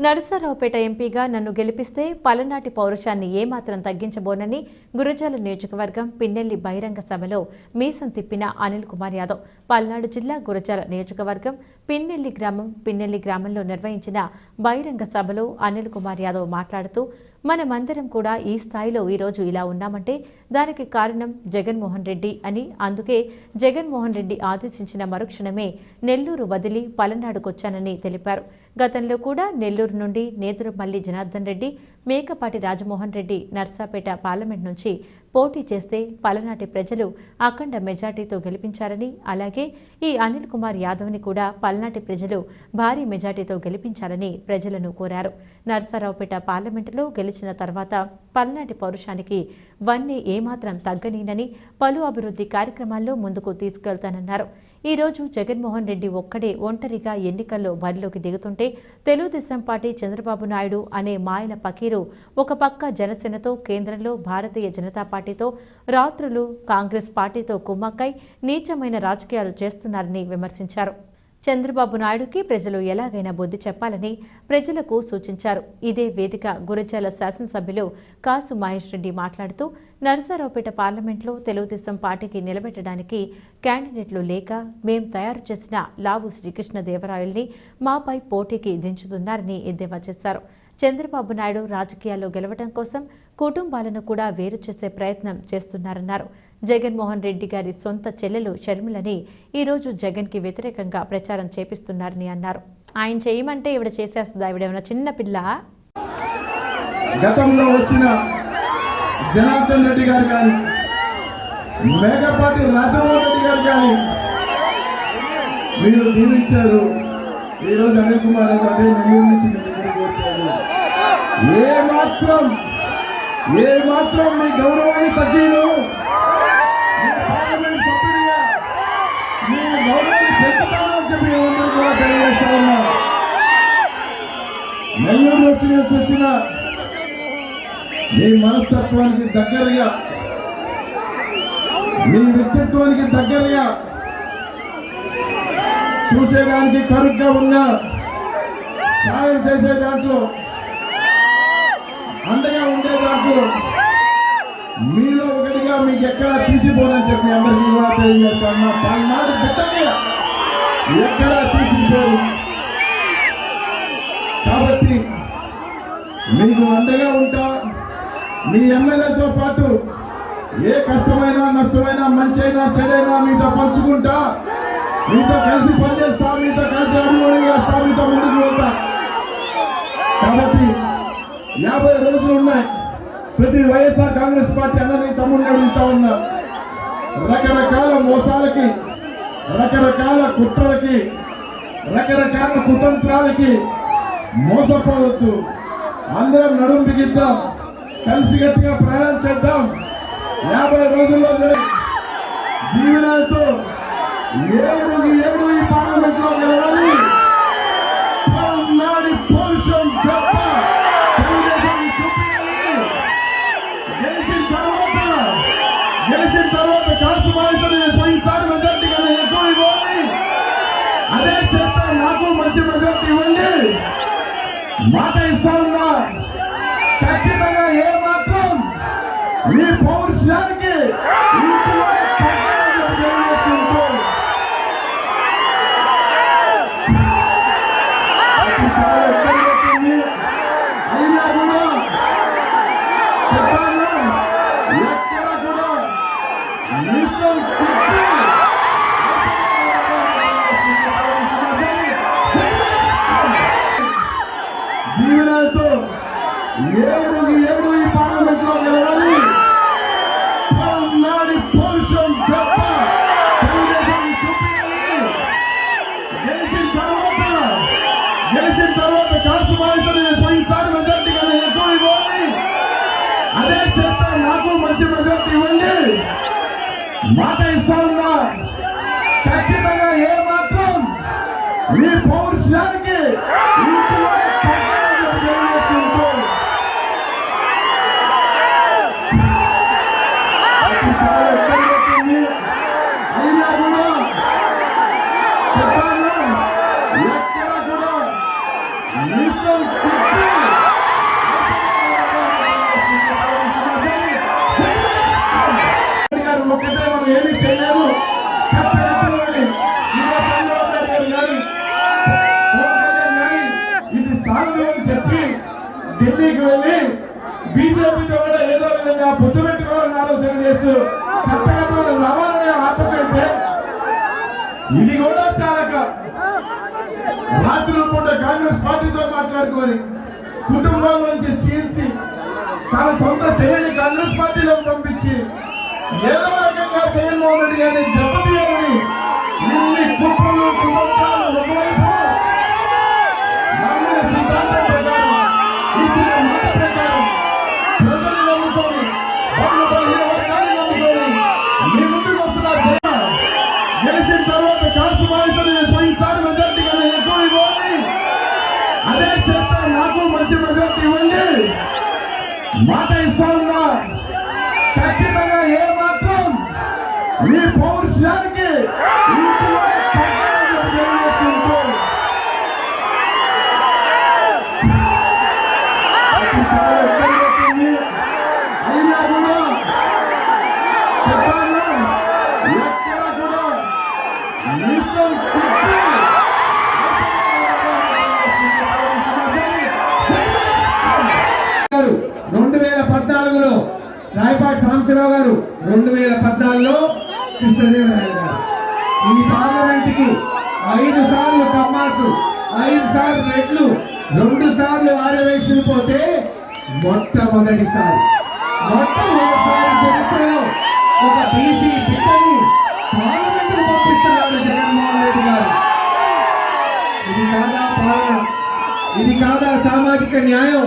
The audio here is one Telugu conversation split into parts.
నరసరావుపేట ఎంపీగా నన్ను గెలిపిస్తే పలనాటి పౌరుషాన్ని ఏమాత్రం తగ్గించబోనని గురజాల నియోజకవర్గం పిన్నెల్లి బహిరంగ సభలో మీసం తిప్పిన అనిల్ కుమార్ యాదవ్ పల్నాడు జిల్లా గురజాల నియోజకవర్గం పిన్నెల్లి గ్రామం పిన్నెల్లి గ్రామంలో నిర్వహించిన బహిరంగ సభలో అనిల్ కుమార్ యాదవ్ మాట్లాడుతూ మనమందరం కూడా ఈ స్థాయిలో ఈరోజు ఇలా ఉన్నామంటే దానికి కారణం జగన్మోహన్ రెడ్డి అని. అందుకే జగన్మోహన్ రెడ్డి ఆదేశించిన మరుక్షణమే నెల్లూరు వదిలి పలనాడుకొచ్చానని తెలిపారు. గతంలో కూడా నెల్లూరు నుండి నేదురుమల్లి జనార్దన్ రెడ్డి మేకపాటి రాజమోహన్ రెడ్డి నర్సాపేట పార్లమెంట్ నుంచి పోటీ చేస్తే పలనాటి ప్రజలు అఖండ మెజార్టీతో గెలిపించారని అలాగే ఈ అనిల్ కుమార్ యాదవ్ని కూడా పల్నాటి ప్రజలు భారీ మెజార్టీతో గెలిపించాలని ప్రజలను కోరారు. నర్సారావుపేట పార్లమెంటులో గెలిచిన తర్వాత పల్నాటి పౌరుషానికి వన్నీ ఏమాత్రం తగ్గనీనని పలు అభివృద్ధి కార్యక్రమాల్లో ముందుకు తీసుకెళ్తానన్నారు. ఈ రోజు జగన్మోహన్ రెడ్డి ఒక్కడే ఒంటరిగా ఎన్నికల్లో బరిలోకి దిగుతుంటే తెలుగుదేశం పార్టీ చంద్రబాబు నాయుడు అనే మాయల పకీరు ఒక పక్క జనసేనతో కేంద్రంలో భారతీయ జనతా పార్టీతో రాత్రులు కాంగ్రెస్ పార్టీతో కుమ్మక్కై నీచమైన రాజకీయాలు చేస్తున్నారని విమర్శించారు. చంద్రబాబు నాయుడుకి ప్రజలు ఎలాగైనా బుద్ధి చెప్పాలని ప్రజలకు సూచించారు. ఇదే వేదిక గురజాల శాసనసభ్యులు కాసు మహేష్ రెడ్డి మాట్లాడుతూ నరసరావుపేట పార్లమెంట్లో తెలుగుదేశం పార్టీకి నిలబెట్టడానికి క్యాండిడేట్లు లేక మేం తయారు చేసిన లావు శ్రీకృష్ణదేవరాయల్ని మాపై పోటీకి దించుతున్నారని ఎద్దేవా చేశారు. చంద్రబాబు నాయుడు రాజకీయాల్లో గెలవడం కోసం కుటుంబాలను కూడా వేరు చేసే ప్రయత్నం చేస్తున్నారన్నారు. జగన్మోహన్ రెడ్డి గారి సొంత చెల్లెలు షర్మిలని ఈరోజు జగన్కి వ్యతిరేకంగా ప్రచారం చేపిస్తున్నారని అన్నారు. ఆయన చేయమంటే ఇవిడ చేసేస్తుందా. ఇవిడేమన్నా చిన్న పిల్ల? గతంలో వచ్చిన జనార్దన్ రెడ్డి గారు కానీ మేకపాటి రాజమోహన్ రెడ్డి గారు కానీ మీరు దీవించారు. ఈరోజు అనిల్ కుమార్ గారు అదే ఏ మాత్రం ఏ మాత్రం మీ గౌరవాన్ని తగ్గీను మీ గౌరవాన్ని పెంచుతానని చెప్పి కూడా తెలియజేస్తా నెల్లూరు వచ్చి వచ్చిన మీ మనస్తత్వానికి దగ్గరగా మీ వ్యక్తిత్వానికి దగ్గరగా చూసేదానికి కరుగ్గా ఉన్న సాయం చేసే దాంట్లో అండగా ఉండే మీలో ఒకటిగా మీకు ఎక్కడ తీసిపోనని చెప్పి అందరికీ కూడా తెలియజేస్తాను పల్నాడు బిడ్డగా ఎక్కడ తీసిపోరు. కాబట్టి మీకు అండగా ఉంటా. మీ ఎమ్మెల్యేతో పాటు ఏ కష్టమైనా నష్టమైనా మంచైనా చెడైనా మీతో పంచుకుంటా. మీతో కలిసి పనిచేస్తా మీతో కలిసి అనుభవం చేస్తా మీతో ముందుకు వెళ్తా కాబట్టి యాభై రోజులు ఉన్నాయి. ప్రతి వైఎస్ఆర్ కాంగ్రెస్ పార్టీ అందరినీ తమ్ముడిని అడుగుతా ఉన్నా. రకరకాల మోసాలకి రకరకాల కుట్రలకి రకరకాల కుతంత్రాలకి మోసపోవద్దు. అందరం నడుం బిగిద్దాం. కలిసికట్టుగా ప్రయాణం చేద్దాం. యాభై రోజుల్లో జీవనాలతో ఏడు ఏడు ఈ పార్లమెంట్లో గెలవాలి. గెలిచిన కాసు బాధితులు పోయినసారి మెజార్టీ కన్నా ఎక్కువ ఇవ్వాలి అదే చేస్తా నాకు మంచి మెజార్టీ ఇవ్వండి. మాట ఇస్తా ఉన్నా. ఖచ్చితంగా ఏ మాత్రం మీ పౌరుషానికి జీవనాలతో ఏడు ఏడు ఈ పార్లమెంట్లో గెలవాలి. పల్నాడి పౌరుషం గొప్ప. తెలుగుదేశం చూపించాలి. గెలిచిన తర్వాత గెలిచిన తర్వాత కాసు బాధితులు పోయినసారి మెజార్టీ కన్నా ఎక్కువ ఇవ్వాలి. అదే చేస్తా నాకు మంచి మెజార్టీ ఇవ్వండి. మాట ఇస్తా ఉన్నా. ఖచ్చితంగా ఏ మాత్రం మీ పౌరుషానికి కేసు చేస్తూ రవాణా ఆపకంటే ఇది కూడా చాలక. రాత్రుల పూట కాంగ్రెస్ పార్టీతో మాట్లాడుకొని కుటుంబం నుంచి చీల్చి తన సొంత చేయని కాంగ్రెస్ పార్టీలో పంపించి ఏదో రకంగా జగన్మోహన్ రెడ్డి గారిని దెబ్బతీయాలని ఇన్ని కుట్రలు కుటుంబాలు ఒకవైపు మాట ఇస్తా ఉన్నా ఖచ్చితంగా ఏ మాత్రం మీ పౌరుషానికి రాయపాటి గారు రెండు వేల పద్నాలుగులో కృష్ణదేవరాయలు గారు. ఈ పార్లమెంట్కి ఐదు సార్లు కమ్మాసు ఐదు సార్లు రెడ్లు రెండు సార్లు ఆరవేషన్ పోతే మొట్టమొదటిసారి. మొట్టమొదటిసారి చరిత్రలో ఒక బీసీ బిడ్డని పార్లమెంట్ పంపిస్తున్నారు జగన్మోహన్ రెడ్డి గారు. ఇది కాదా పాలన? ఇది కాదా సామాజిక న్యాయం?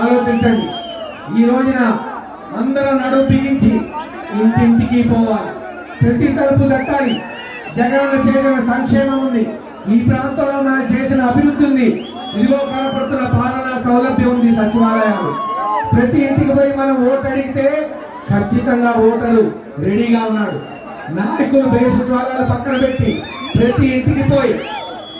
ఆలోచించండి. ఈ రోజున అందరం నడువు బిగించి ఇంటింటికి పోవాలి. ప్రతి తలుపు తట్టాలి. జగన్ చేసిన సంక్షేమం ఉంది. ఈ ప్రాంతంలో మనం చేసిన అభివృద్ధి ఉంది. ఇదిగో కనపడుతున్న పాలన సౌలభ్యం ఉంది సచివాలయాలు. ప్రతి ఇంటికి పోయి మనం ఓటు అడిగితే ఖచ్చితంగా ఓటరు రెడీగా ఉన్నాడు. నాయకులు భేషద్వారాలు పక్కన పెట్టి ప్రతి ఇంటికి పోయి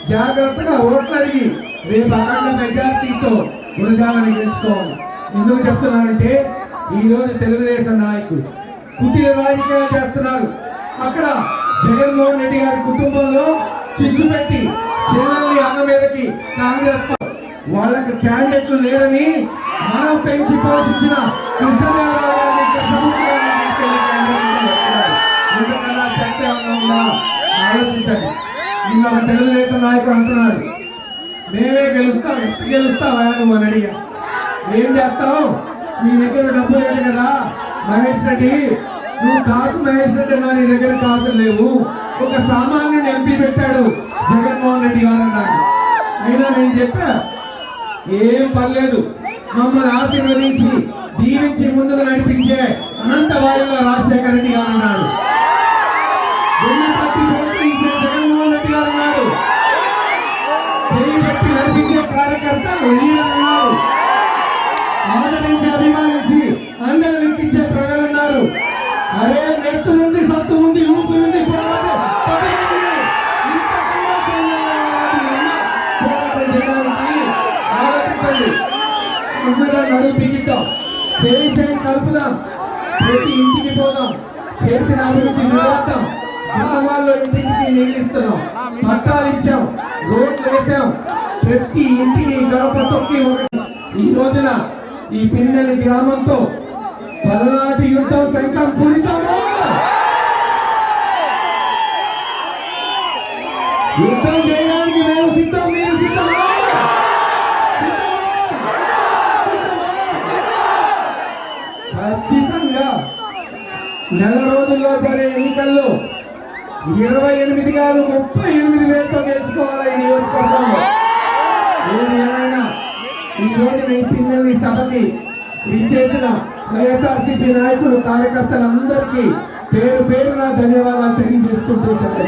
జాగ్రత్తగా ఓట్లు అడిగి రేపు అఖండ మెజార్టీతో గురజాలని గెలుచుకోవాలి. ఎందుకు చెప్తున్నానంటే ఈ రోజు తెలుగుదేశం నాయకులు కుటీర రాజకీయాలు చేస్తున్నారు. అక్కడ జగన్మోహన్ రెడ్డి గారి కుటుంబంలో చిచ్చు పెట్టి చెల్లెల్ని అన్న మీదకి కాంగ్రెస్ వాళ్ళకి క్యాండిడేట్లు లేరని మనం పెంచి పోషించిన కృష్ణదేవరాయ గారిని ఉందా? ఆలోచించండి. నిన్న ఒక తెలుగుదేశం నాయకుడు అంటున్నారు మేమే గెలుస్తాం ఎప్పుడు గెలుస్తావా? నువ్వు అని అడిగా. ఏం చేస్తావు? నీ దగ్గర డబ్బు లేదు కదా మహేష్ రెడ్డి. నువ్వు కాదు మహేష్ రెడ్డి అన్నా నీ దగ్గర కాదు లేవు. ఒక సామాన్యుని ఎంపీ పెట్టాడు జగన్మోహన్ రెడ్డి గారు అన్నాడు. అయినా నేను చెప్పా ఏం పర్లేదు. మమ్మల్ని ఆశీర్వదించి దీవించి ముందుకు నడిపించే అనంత వాయువుల రాజశేఖర రెడ్డి గారు అన్నాడు. జగన్మోహన్ రెడ్డి గారు అన్నాడు. చేయి పెట్టి నడిపించే కార్యకర్త ఆదరించి అభిమానించి అందరూ వినిపించే ప్రజలు ఉన్నారు. అరే నెత్తు ఉంది సత్తు ఉంది ఊపి ఉంది నడువు బిగిద్దాం చేయి చేయి కలుపుదాం. ప్రతి ఇంటికి పోదాం. చేసిన అభివృద్ధి నిలబడతాం. గ్రామాల్లో ఇంటింటికి నిర్మిస్తున్నాం పట్టాలు ఇచ్చాం. రోడ్లు వేసాం. ప్రతి ఇంటికి గడప తొక్కి ఒకటి ఈ రోజున ఈ పిన్నెల గ్రామంతో పల్నాటి యుద్ధం సైతం పూరితాము? యుద్ధం చేయడానికి మేము సిద్ధం మీరు సిద్ధమా? ఖచ్చితంగా నెల రోజుల్లో జరిగే ఎన్నికల్లో ఇరవై ఎనిమిది కాదు ముప్పై ఎనిమిది వేలతో గెలుచుకోవాలి ఈ నియోజకవర్గంలో? ఏమైనా ఈ రోజు మీ పిల్లల్ని సభకి విచ్చేసిన వైఎస్ఆర్సీపీ నాయకులు కార్యకర్తలందరికీ పేరు పేరున ధన్యవాదాలు తెలియజేసుకుంటూ సెలవు.